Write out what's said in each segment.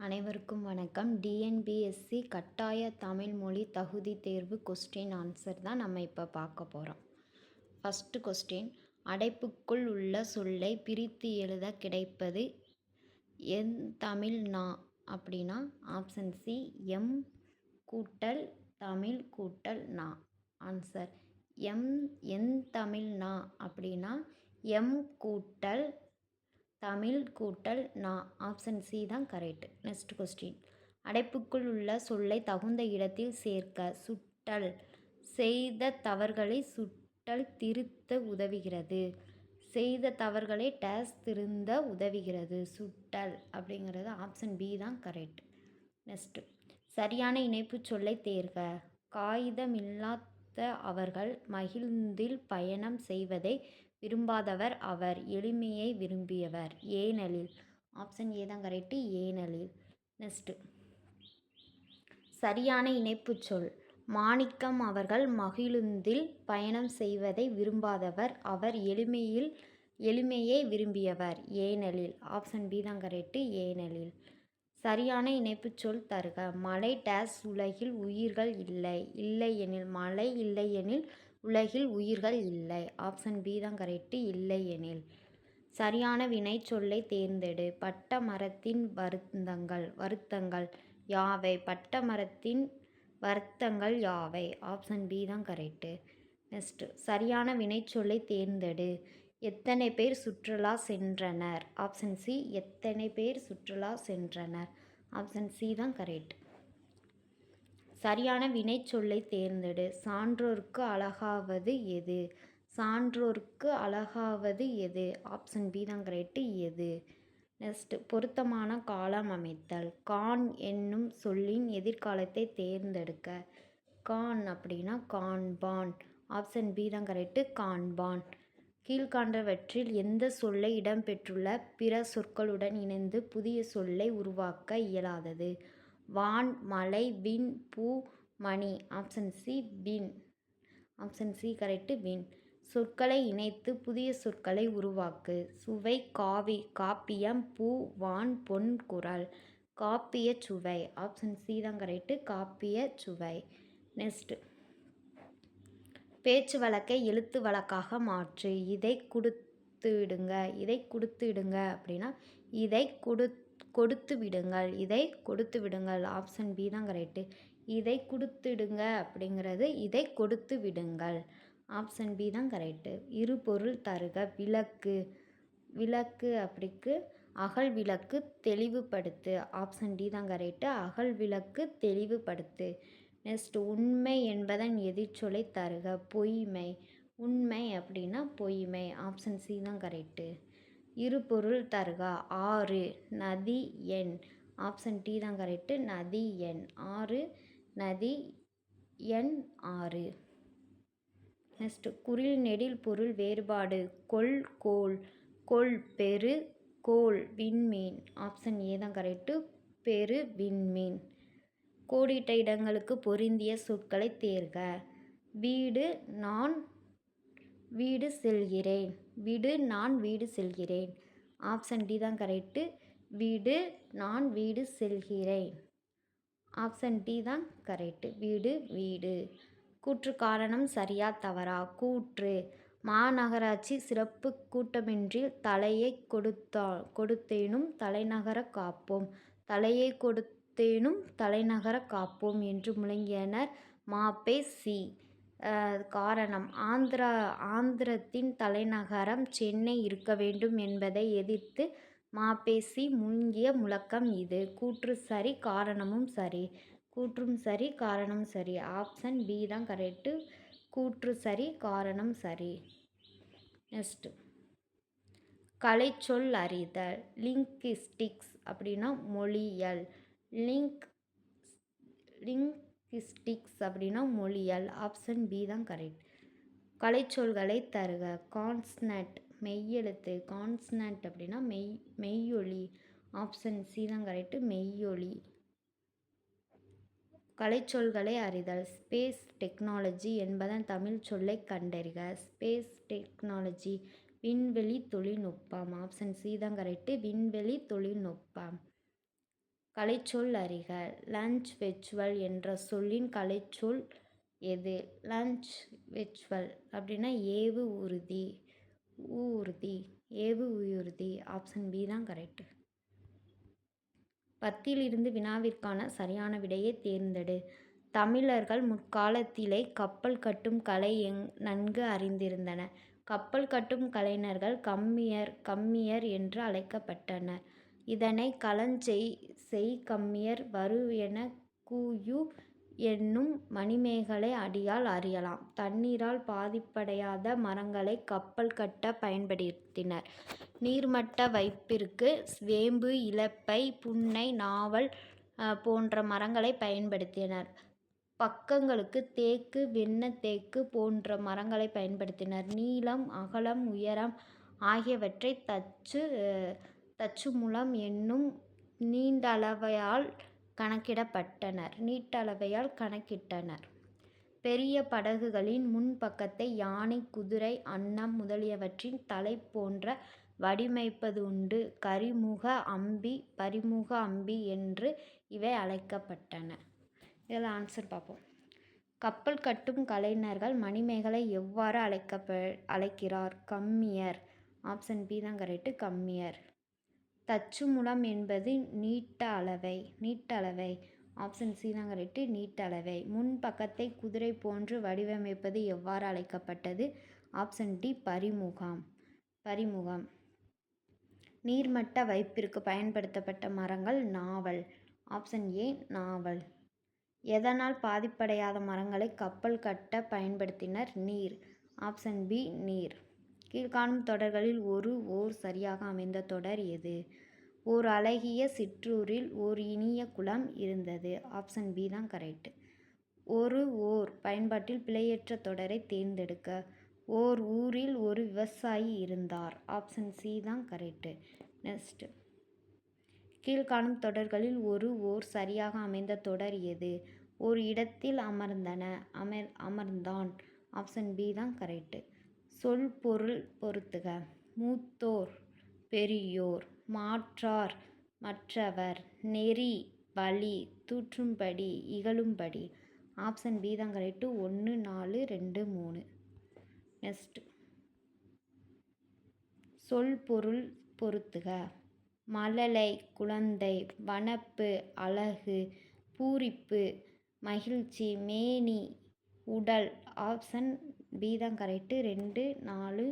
அனைவருக்கும் வணக்கம். டிஎன்பிஎஸ்சி கட்டாய தமிழ் மொழி தகுதி தேர்வு கொஸ்டின் ஆன்சர் தான் நம்ம இப்போ பார்க்க போகிறோம் ஃபஸ்ட்டு கொஸ்டின் அடைப்புக்குள் உள்ள சொல்லை பிரித்து எழுத கிடைப்பது என் தமிழ் நா அப்படின்னா ஆப்ஷன் சி எம் கூட்டல் தமிழ் கூட்டல் நா. ஆன்சர் எம் என் தமிழ் நா அப்படின்னா எம் கூட்டல் தமிழ் கூட்டல் நா ஆப்ஷன் சி தான் கரெக்ட் நெக்ஸ்ட் கொஸ்டின் அடைப்புக்குள் உள்ள சொல்லை தகுந்த இடத்தில் சேர்க்க சுட்டல். செய்த தவறுகளை சுட்டல் திருத்த உதவுகிறது. செய்த தவறுகளை டேஸ் திருந்த உதவுகிறது. சுட்டல் அப்படிங்கிறது ஆப்ஷன் பி தான் கரெக்ட் நெக்ஸ்ட்டு சரியான இணைப்பு சொல்லை தேர்க. காகிதமில்லாத அவர்கள் மகிழ்ந்தில் பயணம் செய்வதை விரும்பாதவர் அவர் எளிமையை விரும்பியவர். ஏனலில் ஆப்ஷன் ஏ தான் கரெக்டு ஏனலில் நெக்ஸ்ட்டு சரியான இணைப்பு சொல். மாணிக்கம் அவர்கள் மகிழுந்தில் பயணம் செய்வதை விரும்பாதவர். அவர் எளிமையில் எளிமையை விரும்பியவர். ஏனலில் ஆப்ஷன் பி தான் கரெக்டு ஏனலில் சரியான இணைப்பு சொல் தருக. மலை டேஸ் உலகில் உயிர்கள் இல்லை. இல்லை எனில் மழை இல்லை எனில் உலகில் உயிர்கள் இல்லை. ஆப்ஷன் பி தான் கரெக்டு. இல்லை எனில் சரியான வினை சொல்லை தேர்ந்தெடு. பட்ட மரத்தின் வருத்தங்கள் வருத்தங்கள் யாவை? பட்ட மரத்தின் வருத்தங்கள் யாவை? ஆப்ஷன் பி தான் கரெக்டு. நெக்ஸ்ட்டு சரியான வினைச்சொல்லை தேர்ந்தெடு. எத்தனை பேர் சுற்றுலா சென்றனர்? Option C. எத்தனை பேர் சுற்றுலா சென்றனர்? ஆப்ஷன் சி தான் கரெக்ட். சரியான வினைச்சொல்லை தேர்ந்தெடு. சான்றோர்க்கு அழகாவது எது? சான்றோர்க்கு அழகாவது எது? ஆப்ஷன் பி தான் கரெக்டு எது? நெக்ஸ்ட்டு பொருத்தமான காலம் அமைத்தல். கான் என்னும் சொல்லின் எதிர்காலத்தை தேர்ந்தெடுக்க. கான் அப்படின்னா கான்பான் ஆப்ஷன் பி தான் கரெக்டு கான்பான் கீழ்காண்டவற்றில் எந்த சொல்லை இடம்பெற்றுள்ள பிற சொற்களுடன் இணைந்து புதிய சொல்லை உருவாக்க இயலாதது. வான் மலை வின் பூ மணி. ஆப்ஷன் சி வின் ஆப்ஷன் சி கரெக்டு வின் சொற்களை இணைத்து புதிய சொற்களை உருவாக்கு. சுவை காவி காப்பியம் பூ வான் பொன் குரல். காப்பிய சுவை. ஆப்ஷன் சி தான் கரெக்டு காப்பிய சுவை. நெக்ஸ்ட்டு பேச்சு வழக்கை எழுத்து வழக்காக மாற்று. இதை கொடுத்துடுங்க. இதை கொடுத்துடுங்க அப்படின்னா இதை கொடு கொடுத்து விடுங்கள். இதை கொடுத்து விடுங்கள். ஆப்ஷன் பி தான் கரெக்டு இதை கொடுத்துடுங்க அப்படிங்கிறது இதை கொடுத்து விடுங்கள். ஆப்ஷன் பி தான் கரெக்டு இரு பொருள் தருக. விளக்கு. விளக்கு அப்படிக்கு அகல் விளக்கு தெளிவுபடுத்து. ஆப்ஷன் டி தான் கரெக்டு அகல் விளக்கு தெளிவுபடுத்து. நெக்ஸ்ட் உண்மை என்பதன் எதிர்ச்சொலை தருக. பொய்மை. உண்மை அப்படின்னா பொய்மை. ஆப்ஷன் சி தான் கரெக்டு இரு பொருள் தருக. ஆறு நதி எண். ஆப்ஷன் டி தான் கரெக்டு நதி எண். ஆறு நதி எண் ஆறு. நெக்ஸ்ட் குரில் நெடில் பொருள் வேறுபாடு. கொள் கோல். கொள் பெரு. கோல் விண்மீன். ஆப்ஷன் ஏ தான் கரெக்டு பெரு விண்மீன். கோடிட்ட இடங்களுக்கு பொருந்திய சொற்களை தேர்க. வீடு நான் வீடு செல்கிறேன். விடு நான் வீடு செல்கிறேன். ஆப்ஷன் டி தான் கரெக்டு வீடு நான் வீடு செல்கிறேன். ஆப்ஷன் டி தான் கரெக்டு வீடு வீடு. கூற்று காரணம் சரியா தவறா? கூற்று. மாநகராட்சி சிறப்பு கூட்டமின்றி தலையை கொடுத்தா கொடுத்தேனும் தலைநகர காப்போம். தலையை கொடுத்தேனும் தலைநகர காப்போம் என்று முழங்கியனர் மாப்பே சி. காரணம். ஆந்திரா ஆந்திரத்தின் தலைநகரம் சென்னை இருக்க வேண்டும் என்பதை எதிர்த்து மாப்பேசி முங்கிய முழக்கம் இது. கூற்று சரி காரணமும் சரி. கூற்றும் சரி காரணம் சரி. ஆப்ஷன் பி தான் கரெக்டு கூற்று சரி காரணம் சரி. நெக்ஸ்ட்டு. கலைச்சொல் அறிதல். லிங்கிஸ்டிக்ஸ் அப்படின்னா மொழியல் லிங்க் லிங்க் ஹிஸ்டிக்ஸ் அப்படின்னா மொழியல் ஆப்ஷன் பி தான் கரெக்ட். கலைச்சொல்களை தருக. கான்ஸ்னட் மெய்யெழுத்து. கான்ஸ்னட் அப்படின்னா மெய் மெய்யொலி. ஆப்ஷன் சி தான் கரெக்டு. மெய்யொலி. கலைச்சொல்களை அறிதல். ஸ்பேஸ் டெக்னாலஜி என்பதன் தமிழ் சொல்லை கண்டறிக. Space technology. விண்வெளி தொழில்நுட்பம். ஆப்ஷன் சி தான் கரெக்டு. விண்வெளி தொழில்நுட்பம். கலைச்சொல் அறிக. லஞ்ச் வெச்சுவல் என்ற சொல்லின் கலைச்சொல் எது? லஞ்ச் வெச்சுவல் அப்படின்னா ஏவு உறுதி ஊர்தி ஏவு உயுர்தி ஆப்ஷன் பி தான் கரெக்டு. பத்திலிருந்து வினாவிற்கான சரியான விடையை தேர்ந்தெடு. தமிழர்கள் முற்காலத்திலே கப்பல் கட்டும் கலை எங் நன்கு அறிந்திருந்தனர் கப்பல் கட்டும் கலைஞர்கள் கம்மியர் கம்மியர் என்று அழைக்கப்பட்டனர். இதனை களஞ்செய் செய் கம்மியர் வரு என கூயு என்னும் மணிமேகலை அடியால் அறியலாம். தண்ணீரால் பாதிப்படையாத மரங்களை கப்பல் கட்ட பயன்படுத்தினர். நீர்மட்ட வைப்பிற்கு வேம்பு இலப்பை புன்னை நாவல் போன்ற மரங்களை பயன்படுத்தினர். பக்கங்களுக்கு தேக்கு வெண்ணத்தேக்கு போன்ற மரங்களை பயன்படுத்தினர். நீளம் அகலம் உயரம் ஆகியவற்றை தச்சு தச்சுமுலம் என்னும் நீண்டளவையால் கணக்கிடப்பட்டனர். நீட்டளவையால் கணக்கிட்டனர். பெரிய படகுகளின் முன்பக்கத்தை யானை குதிரை அன்னம் முதலியவற்றின் தலை போன்ற வடிவமைப்பதுண்டு கரிமுக அம்பி பரிமுக அம்பி என்று இவை அழைக்கப்பட்டன. இதில் ஆன்சர் பார்ப்போம். கப்பல் கட்டும் கலைஞர்கள் மணிமேகலை எவ்வாறு அழைக்கப்ப அழைக்கிறார்? கம்மியர். ஆப்ஷன் பி தான் கரெக்டு கம்மியர். தச்சுமுலம் என்பது நீட்ட அளவை நீட்டளவை ஆப்ஷன் சி தான் நீட்ட அளவை முன் பக்கத்தை குதிரை போன்று வடிவமைப்பது எவ்வாறு அழைக்கப்பட்டது? ஆப்ஷன் டி பரிமுகம். பரிமுகம். நீர்மட்ட வைப்பிற்கு பயன்படுத்தப்பட்ட மரங்கள் நாவல். ஆப்ஷன் ஏ நாவல். எதனால் பாதிப்படையாத மரங்களை கப்பல் கட்ட பயன்படுத்தினர்? நீர். ஆப்ஷன் பி நீர். கீழ்காணும் தொடர்களில் ஒரு ஓர் சரியாக அமைந்த தொடர் எது? ஓர் அழகிய சிற்றூரில் ஓர் இனிய குளம் இருந்தது. ஆப்ஷன் பி தான் கரெக்ட். ஒரு ஓர் பயன்பாட்டில் பிழையற்ற தொடரை தேர்ந்தெடுக்க. ஓர் ஊரில் ஒரு விவசாயி இருந்தார். ஆப்ஷன் சி தான் கரெக்டு. நெக்ஸ்ட்டு கீழ்காணும் தொடர்களில் ஒரு ஓர் சரியாக அமைந்த தொடர் எது? ஒரு இடத்தில் அமர்ந்தன. அமர் அமர்ந்தான். ஆப்ஷன் பி தான் கரெக்டு. சொல் பொருள் பொருத்துக. மூத்தோர் பெரியோர் மாற்றார் மற்றவர் நெறி வழி தூற்றும்படி இகழும்படி. ஆப்ஷன் பி தான் கரெக்டு ஒன்று நாலு ரெண்டு மூணு. நெக்ஸ்ட் சொல் பொருள் பொருத்துக. மழலை குழந்தை வனப்பு அழகு பூரிப்பு மகிழ்ச்சி மேனி உடல். ஆப்ஷன் பி தான் கரெக்டு ரெண்டு நாலு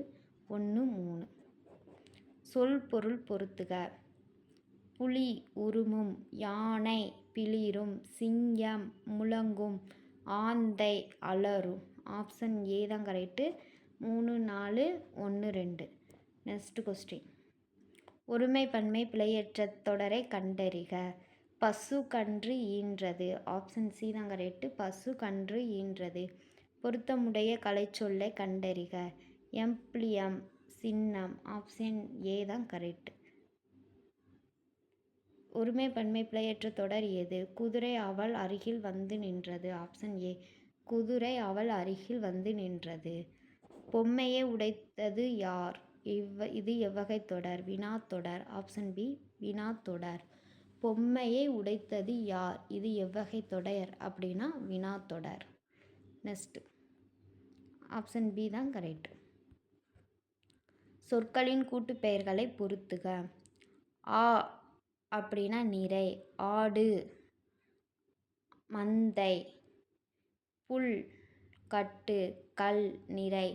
ஒன்று மூணு. சொல் பொருள் பொருத்துக. புலி உருமும் யானை பிளிரும் சிங்கம் முழங்கும் ஆந்தை அலரும். ஆப்ஷன் ஏ தான் கரெக்டு மூணு நாலு ஒன்று ரெண்டு. நெக்ஸ்ட் கொஸ்டின் ஒருமை பன்மை பிழையற்ற தொடரை கண்டறிக. பசு கன்று ஈன்றது. ஆப்ஷன் சி தான் கரெக்டு பசு கன்று ஈன்றது. பொருத்தமுடைய கலைச்சொல்லை கண்டறிக. எம்ப்ளியம் சின்னம் ஆப்ஷன் ஏ தான் கரெக்ட். ஒருமை பன்மை பிழையற்ற தொடர் எது? குதிரை அவள் அருகில் வந்து நின்றது. ஆப்ஷன் ஏ குதிரை அவள் அருகில் வந்து நின்றது. பொம்மையை உடைத்தது யார்? இவ்வ இது எவ்வகை தொடர்? வினா தொடர். ஆப்ஷன் பி வினா தொடர். பொம்மையை உடைத்தது யார்? இது எவ்வகை தொடர் அப்படின்னா வினா தொடர். நெக்ஸ்ட்டு. ஆப்ஷன் பி தான் கரெக்ட். சொற்களின் கூட்டு பெயர்களை பொருத்துக ஆ அப்படின்னா நிறை ஆடு மந்தை புல் கட்டு கல் நிறை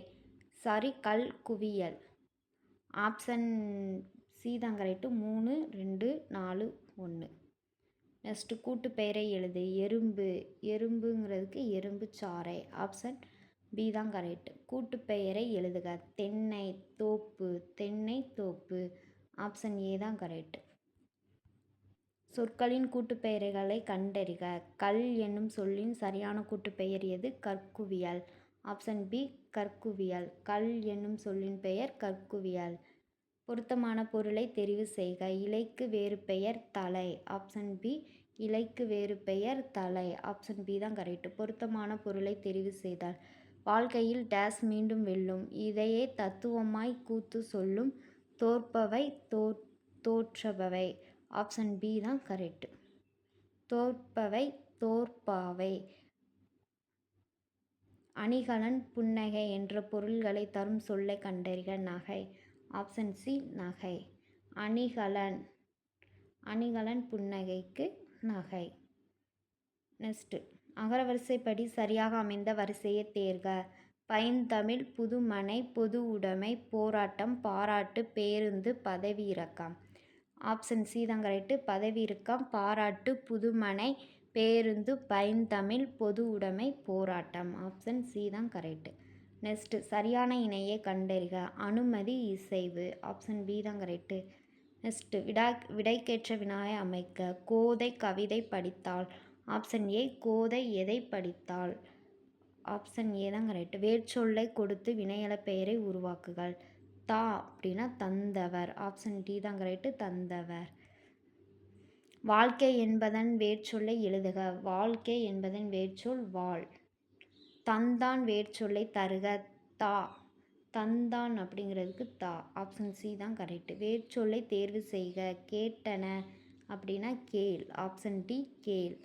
சாரி கல் குவியல். ஆப்ஷன் சி தான் கரெக்டு. மூணு ரெண்டு நாலு ஒன்று நெக்ஸ்ட்டு கூட்டு பெயரை எழுது. எறும்பு எறும்புங்கிறதுக்கு எறும்பு சாறை. ஆப்ஷன் பி தான் கரெக்ட் கூட்டு பெயரை எழுதுக. தென்னை தோப்பு தென்னை தோப்பு. ஆப்ஷன் ஏ தான் கரெக்ட் சொற்களின் கூட்டுப்பெயர்களை கண்டறிக. கல் என்னும் சொல்லின் சரியான கூட்டுப்பெயர் எது? கற்குவியல். ஆப்ஷன் பி கற்குவியல். கல் என்னும் சொல்லின் பெயர் கற்குவியல். பொருத்தமான பொருளை தெரிவு செய்க. இலைக்கு வேறு பெயர் தலை. ஆப்ஷன் பி இலைக்கு வேறு பெயர் தலை. ஆப்ஷன் பி தான் கரெக்ட் பொருத்தமான பொருளை தெரிவு செய்தால் வாழ்க்கையில் டேஸ் மீண்டும் வெல்லும். இதையே தத்துவமாய் கூத்து சொல்லும். தோற்பவை தோ தோற்றபவை. ஆப்ஷன் பி தான் கரெக்டு தோற்பவை தோற்பாவை. அணிகலன் புன்னகை என்ற பொருள்களை தரும் சொல்லை கண்டறிக நகை. ஆப்ஷன் சி நகை. அணிகலன் அணிகலன் புன்னகைக்கு நகை. நெக்ஸ்ட்டு அகரவரிசைப்படி சரியாக அமைந்த வரிசையை தேர்க. பைந்தமிழ் புதுமனை பொது உடைமை போராட்டம் பாராட்டு பேருந்து பதவி இறக்கம் ஆப்ஷன் சி தான் கரெக்டு பதவி இறக்கம் பாராட்டு புதுமனை பேருந்து பைந்தமிழ் பொது உடைமை போராட்டம். ஆப்ஷன் சி தான் கரெக்டு நெக்ஸ்ட்டு சரியான இணையை கண்டறிக. அனுமதி இசைவு. ஆப்ஷன் பி தான் கரெக்டு நெக்ஸ்ட்டு விடா விடைக்கேற்ற வினாயை அமைக்க. கோதை கவிதை படித்தாள் ஆப்ஷன் ஏ கோதை எதை படித்தாள்? ஆப்ஷன் ஏ தான் கரெக்ட் வேர்ச்சொல்லை கொடுத்து வினையல பெயரை உருவாக்குகள். தா அப்படின்னா தந்தவர். ஆப்ஷன் டி தான் கரெக்டு தந்தவர். வாழ்க்கை என்பதன் வேர்ச்சொல்லை எழுதுக. வாழ்க்கை என்பதன் வேர்ச்சொல் வாழ். தந்தான் வேர்ச்சொல்லை தருக. தா. தந்தான் அப்படிங்கிறதுக்கு தா. ஆப்ஷன் சி தான் கரெக்டு வேர்ச்சொல்லை தேர்வு செய்க. கேட்டன அப்படின்னா கேள். ஆப்ஷன் டி கேள்.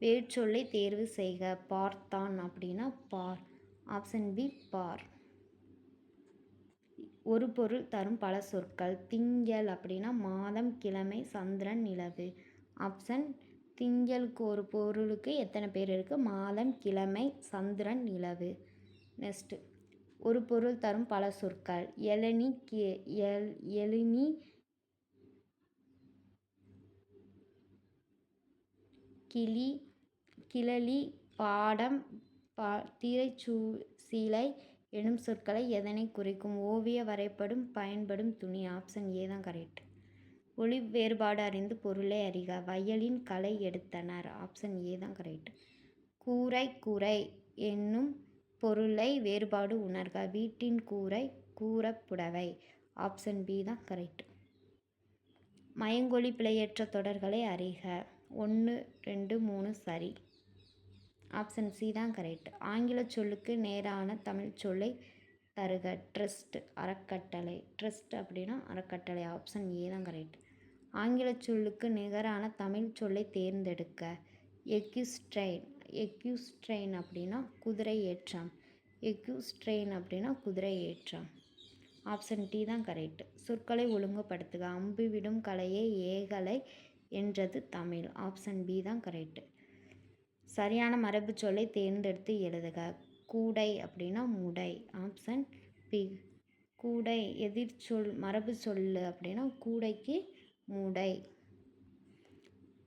வேர்ச்சொல்லை தேர்வு செய்க. பார்த்தான் அப்படின்னா பார். Option B bar. ஒரு பொருள் தரும் பல சொற்கள். திங்கள் அப்படின்னா மாதம் கிழமை சந்திரன் நிலவு. ஆப்ஷன் திங்களுக்கு ஒரு பொருளுக்கு எத்தனை பேர் இருக்குது மாதம் கிழமை சந்திரன் நிலவு. நெக்ஸ்ட்டு. ஒரு பொருள் தரும் பல சொற்கள். எளனி கி எல் எளினி கிளி கிளலி பாடம் பா திரைச்சூ சீலை எனும் சொற்களை எதனை குறிக்கும்? ஓவிய வரைபடும் பயன்படும் துணி ஆப்ஷன் ஏ தான் கரெக்ட். ஒளி வேறுபாடு அறிந்து பொருளை அறிக. வயலின் களை எடுத்தனர். ஆப்ஷன் ஏ தான் கரெக்ட். கூரை கூரை என்னும் பொருளை வேறுபாடு உணர்க. வீட்டின் கூரை கூறப்புடவை. ஆப்ஷன் பி தான் கரெக்ட். மயங்கொழி பிழையற்ற தொடர்களை அறிக. ஒன்று ரெண்டு மூணு சரி. ஆப்ஷன் சி தான் கரெக்ட். ஆங்கில சொல்லுக்கு நேரான தமிழ் சொல்லை தருக. ட்ரஸ்ட் அறக்கட்டளை. ட்ரஸ்ட் அப்படின்னா அறக்கட்டளை. ஆப்ஷன் ஏ தான் கரெக்ட். ஆங்கில சொல்லுக்கு நிகரான தமிழ் சொல்லை தேர்ந்தெடுக்க. எக்யூஸ்ட்ரெயின் எக்யூஸ்ட்ரெயின் அப்படின்னா குதிரை ஏற்றம். எக்யூஸ்ட்ரெயின் அப்படின்னா குதிரை ஏற்றம். ஆப்ஷன் டி தான் கரெக்ட். சொற்களை ஒழுங்குபடுத்துக. அம்பு விடும் கலையை ஏகலை என்றது தமிழ். ஆப்ஷன் பி தான் கரெக்ட் சரியான மரபு சொல்லை தேர்ந்தெடுத்து எழுதுக. கூடை அப்படின்னா முடை. Option B. கூடை எதிர்ச்சொல் மரபு சொல் அப்படின்னா கூடைக்கு முடை.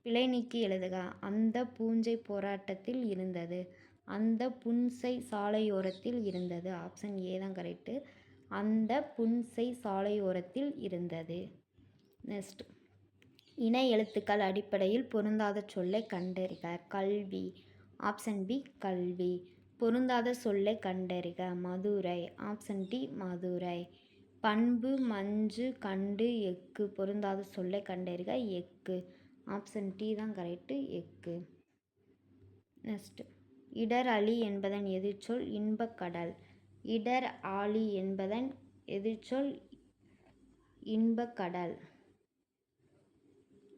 பிழை நீக்கி எழுதுக. அந்த பூஞ்சை போராட்டத்தில் இருந்தது. அந்த புன்சை சாலையோரத்தில் இருந்தது. ஆப்ஷன் ஏ தான் கரெக்டு அந்த புன்சை சாலையோரத்தில் இருந்தது. நெக்ஸ்ட் இணை எழுத்துக்கள் அடிப்படையில் பொருந்தாத சொல்லை கண்டறிக. கல்வி. ஆப்ஷன் பி கல்வி. பொருந்தாத சொல்லை கண்டறிக. மதுரை. Option D Madurai. பண்பு மஞ்சு கண்டு எக்கு பொருந்தாத சொல்லை கண்டறிக. எக்கு ஆப்ஷன் டி தான் கரெக்டு எக்கு நெக்ஸ்ட் இடர் அலி என்பதன் எதிர்ச்சொல் இன்பக்கடல் இடர் ஆலி என்பதன் எதிர்ச்சொல் இன்பக்கடல்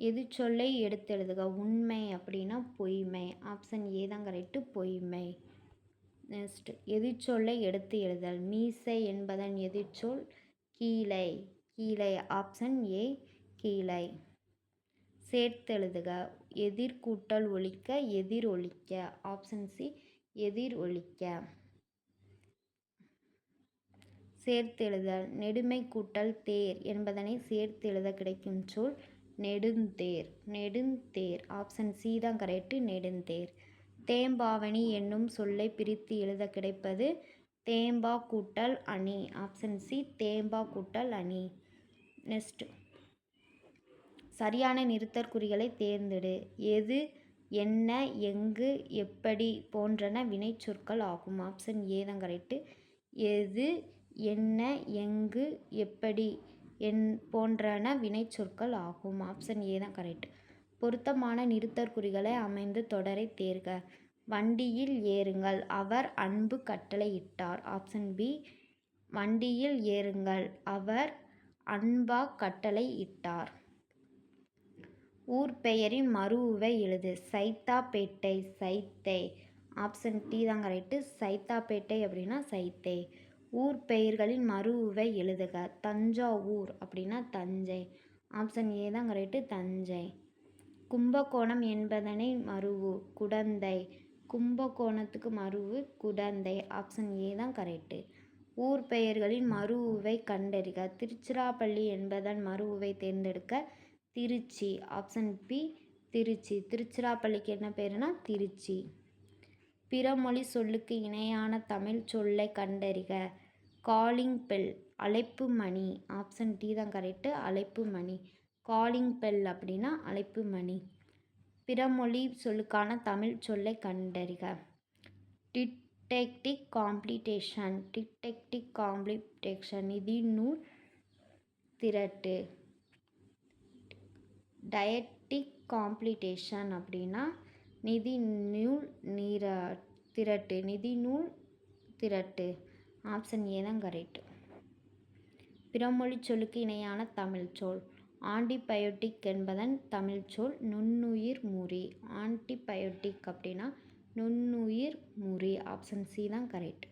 எதிர்ச்சொல்லை எடுத்தெழுதுக. உண்மை அப்படின்னா பொய்மை. ஆப்ஷன் ஏ தான் கரெக்டு பொய்மை. நெக்ஸ்ட் எதிர்ச்சொல்லை எடுத்து எழுதல். மீசை என்பதன் எதிர்ச்சொல் கீழை. கீழே. ஆப்ஷன் ஏ கீழை. சேர்த்தெழுதுக. எதிர்கூட்டல் ஒழிக்க எதிர் ஒழிக்க. ஆப்ஷன் சி எதிர் ஒழிக்க. சேர்த்தெழுதல். நெடுமை கூட்டல் தேர் என்பதனை சேர்த்தெழுத கிடைக்கும் சொல் நெடுந்தேர் நெடுந்தேர். ஆப்ஷன் சி தான் கரெக்டு நெடுந்தேர். தேம்பாவணி என்னும் சொல்லை பிரித்து எழுத கிடைப்பது தேம்பா கூட்டல் அணி. ஆப்ஷன் சி தேம்பா கூட்டல் அணி. நெக்ஸ்ட் சரியான நிறுத்தற்குறிகளை தேர்ந்தெடு. எது என்ன எங்கு எப்படி போன்றன வினைச்சொற்கள் ஆகும். ஆப்ஷன் ஏ தான் கரெக்டு எது என்ன எங்கு எப்படி என் போன்றன வினைச்சொற்கள் ஆகும். ஆப்ஷன் ஏ தான் கரெக்ட் பொருத்தமான நிறுத்தற்குறிகளை அமைந்து தொடரை தேர்க. வண்டியில் ஏறுங்கள். அவர் அன்பு கட்டளையிட்டார் ஆப்ஷன் பி வண்டியில் ஏறுங்கள். அவர் அன்பா கட்டளை இட்டார். ஊர் பெயரின் மறுவுவை எழுது. சைதாப்பேட்டை சைத்தை. ஆப்ஷன் டி தான் கரெக்டு சைதாப்பேட்டை அப்படின்னா சைத்தை. ஊர் பெயர்களின் மறுவை எழுதுக. தஞ்சாவூர் அப்படின்னா தஞ்சை. ஆப்ஷன் ஏ தான் கரெக்டு தஞ்சை. கும்பகோணம் என்பதனை மருவு குடந்தை. கும்பகோணத்துக்கு மருவு குடந்தை. ஆப்ஷன் ஏ தான் கரெக்டு ஊர் பெயர்களின் மறுவுவை கண்டறிக. திருச்சிராப்பள்ளி என்பதன் மறுவுவை தேர்ந்தெடுக்க திருச்சி. Option B Trichy. திருச்சிராப்பள்ளிக்கு என்ன பேருனா திருச்சி. பிறமொழி சொல்லுக்கு இணையான தமிழ் சொல்லை கண்டறிக. காலிங் பெல் அழைப்பு மணி. ஆப்ஷன் டி தான் கரெக்டு அழைப்பு மணி. காலிங் பெல் அப்படின்னா அழைப்பு மணி. பிறமொழி சொல்லுக்கான தமிழ் சொல்லை கண்டறிக. டிடெக்டிக் காம்ப்ளிட்டேஷன் டிடெக்டிக் காம்ப்ளிடேஷன் இது நூல் திரட்டு. டயட்டிக் காம்ப்ளிட்டேஷன் அப்படின்னா நிதி நூல் நீரா திரட்டு நிதி நூல் திரட்டு. ஆப்ஷன் ஏ தான் கரெக்ட் பிறமொழி சொல்லுக்கு இணையான தமிழ் சொல். ஆன்டிபயோட்டிக் என்பதன் தமிழ் சொல் நுண்ணுயிர் முறி. ஆன்டிபயோட்டிக் அப்படின்னா நுண்ணுயிர் முறி. ஆப்ஷன் சி தான் கரெக்ட்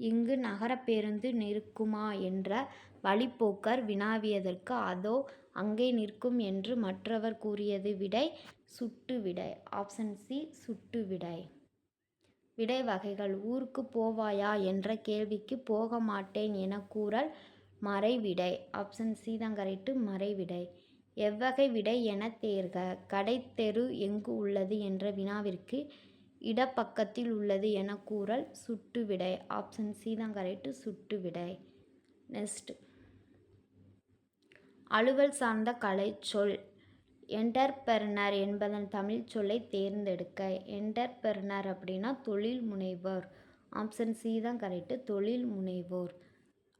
இங்கு நகர பேருந்து நிற்குமா என்ற வழிப்போக்கர் வினாவியதற்கு அதோ அங்கே நிற்கும் என்று மற்றவர் கூறியது விடை சுட்டு விடை. ஆப்ஷன் சி சுட்டு விடை. விடை வகைகள் ஊருக்கு போவாயா என்ற கேள்விக்கு போக மாட்டேன் என கூறல் மறைவிடை. ஆப்ஷன் சி தான் கரெக்டு மறைவிடை. எவ்வகை விடை என தேர்க. கடைத்தெரு எங்கு உள்ளது என்ற வினாவிற்கு இடப்பக்கத்தில் உள்ளது என கூறல் சுட்டு விடை. ஆப்ஷன் சி தான் கரெக்டு சுட்டு விடை. நெக்ஸ்ட் அலுவல் சார்ந்த கலை சொல். என்டர்பெர்னர் என்பதன் தமிழ் சொல்லை தேர்ந்தெடுக்க. என்டர்பெர்னர் அப்படின்னா தொழில் முனைவோர். ஆப்ஷன் சி தான் கரெக்டு தொழில் முனைவோர்.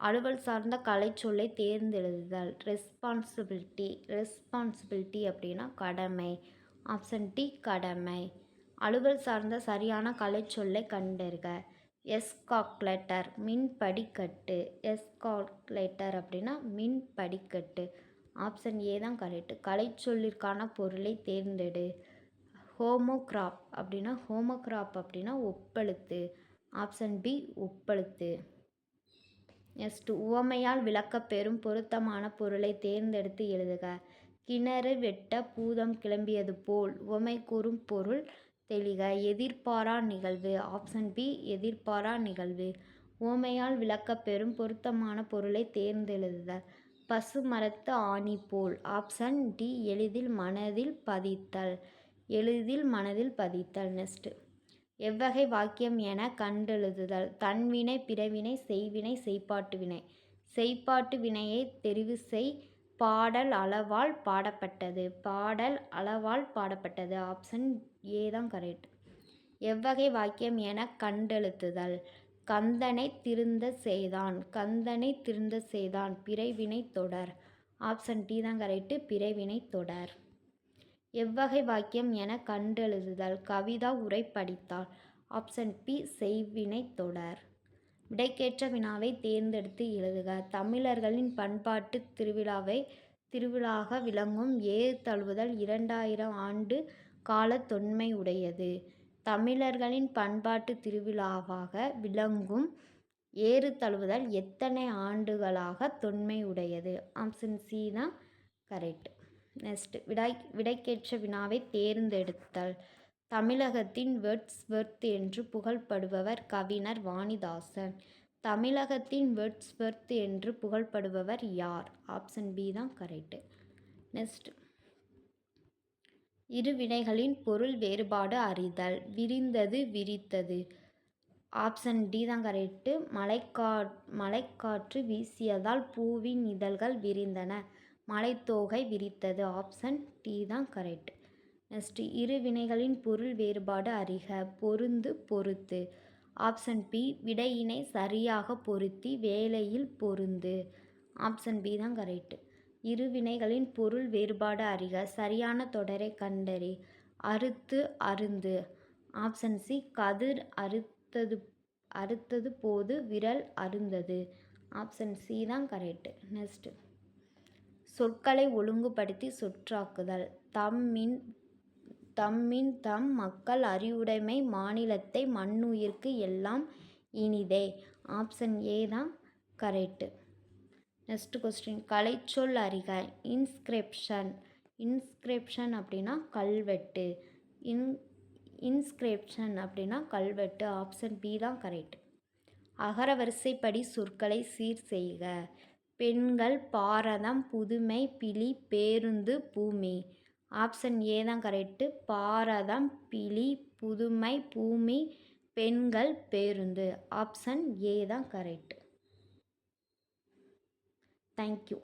அலுவல் சார்ந்த கலை சொல்லை தேர்ந்தெழுதுதல் ரெஸ்பான்சிபிலிட்டி ரெஸ்பான்சிபிலிட்டி அப்படின்னா கடமை. ஆப்ஷன் டி கடமை. அலுவல் சார்ந்த சரியான கலை சொல்லை கண்டறிக. எஸ்காக்லேட்டர் மின் படிக்கட்டு எஸ்காக்லேட்டர் அப்படின்னா மின் படிக்கட்டு ஆப்ஷன் ஏ தான் கரெக்டு கலைச்சொல்லிற்கான பொருளை தேர்ந்தெடு. ஹோமோகிராப் அப்படின்னா ஹோமோகிராப் அப்படின்னா ஒப்பெழுத்து. ஆப்ஷன் பி ஒப்பெழுத்து. நெக்ஸ்ட் உவமையால் விளக்கப்பெறும் பொருத்தமான பொருளை தேர்ந்தெடுத்து எழுதுக. கிணறு வெட்ட பூதம் கிளம்பியது போல் உவமை கூறும் பொருள் தெளிக எதிர்பாரா நிகழ்வு. ஆப்ஷன் பி எதிர்பாரா நிகழ்வு. ஓமையால் விளக்கப்பெறும் பொருத்தமான பொருளை தேர்ந்தெழுதுதல் பசுமரத்து ஆணி போல். ஆப்ஷன் டி எளிதில் மனதில் பதித்தல். எளிதில் மனதில் பதித்தல். நெக்ஸ்ட்டு எவ்வகை வாக்கியம் என கண்டெழுதுதல். தன்வினை பிறவினை செய்வினை செய்ப்பாட்டு வினை. செய்ப்பாட்டு வினையை தெரிவு செய். பாடல் அளவால் பாடப்பட்டது. பாடல் அளவால் பாடப்பட்டது. ஆப்ஷன் ஏ தான் கரெக்ட் எவ்வகை வாக்கியம் என கண்டெழுத்துதல். கந்தனை திருந்த செய்தான். கந்தனை திருந்த செய்தான். பிறைவினை தொடர். ஆப்ஷன் டி தான் கரெக்டு பிறைவினை தொடர். எவ்வகை வாக்கியம் என கண்டெழுதுதல் கவிதா உரை படித்தாள். ஆப்ஷன் பி செய்வினை தொடர். விடைக்கேற்ற வினாவை தேர்ந்தெடுத்து எழுதுக. தமிழர்களின் பண்பாட்டு திருவிழாவை திருவிழாக விளங்கும் ஏர் தழுவுதல் இரண்டாயிரம் ஆண்டு கால தொன்மை உடையது தமிழர்களின் பண்பாட்டு திருவிழாவாக விளங்கும் ஏறு தழுவுதல் எத்தனை ஆண்டுகளாக தொன்மை உடையது ஆப்ஷன் சி தான் கரெக்ட். நெக்ஸ்ட். விடை விடைக்கேற்ற வினாவை தேர்ந்தெடுத்தல். தமிழகத்தின் வெர்ட்ஸ்வெர்த் என்று புகழ்படுபவர் கவிஞர் வாணிதாசன். தமிழகத்தின் வெர்ட்ஸ்வெர்த் என்று புகழ்படுபவர் யார்? ஆப்ஷன் பி தான் கரெக்டு. நெக்ஸ்ட். இரு வினைகளின் பொருள் வேறுபாடு அறிதல். விரிந்தது விரித்தது. ஆப்ஷன் டி தான் கரெக்டு மழைக்கா மழைக்காற்று வீசியதால் பூவின் இதழ்கள் விரிந்தன. மலைத்தோகை விரித்தது. ஆப்ஷன் டி தான் கரெக்ட் நெக்ஸ்ட் இரு வினைகளின் பொருள் வேறுபாடு அறிக. பொருந்து பொறுத்து. ஆப்ஷன் பி விடையினை சரியாக பொருத்தி வேலையில் பொருந்து. ஆப்ஷன் பி தான் கரெக்டு இரு வினைகளின் பொருள் வேறுபாடு அறிக. சரியான தொடரை கண்டறி. அறுத்து அருந்து. ஆப்ஷன் சி கதிர் அறுத்தது அறுத்தது போது விரல் அருந்தது. ஆப்ஷன் சி தான் கரெக்டு நெக்ஸ்ட்டு சொற்களை ஒழுங்குபடுத்தி சொற்றாக்குதல். தம்மின் தம்மின் தம் மக்கள் அறிவுடைமை மாநிலத்தை மண்ணுயிர்க்கு எல்லாம் இனிதே. ஆப்ஷன் ஏ தான் கரெக்டு நெக்ஸ்ட் கொஸ்டின் கலைச்சொல் அறிக. இன்ஸ்கிரிப்ஷன் இன்ஸ்கிரிப்ஷன் அப்படின்னா கல்வெட்டு. இன் இன்ஸ்கிரிப்ஷன் அப்படின்னா கல்வெட்டு. ஆப்ஷன் பி தான் கரெக்ட் அகர வரிசைப்படி சொற்களை சீர் செய்க. பெண்கள் பாரதம் புதுமை பிலி பேருந்து பூமி. ஆப்ஷன் ஏ தான் கரெக்டு பாரதம் பிலி புதுமை பூமி பெண்கள் பேருந்து. ஆப்ஷன் ஏ தான் கரெக்ட் താങ്ക് യു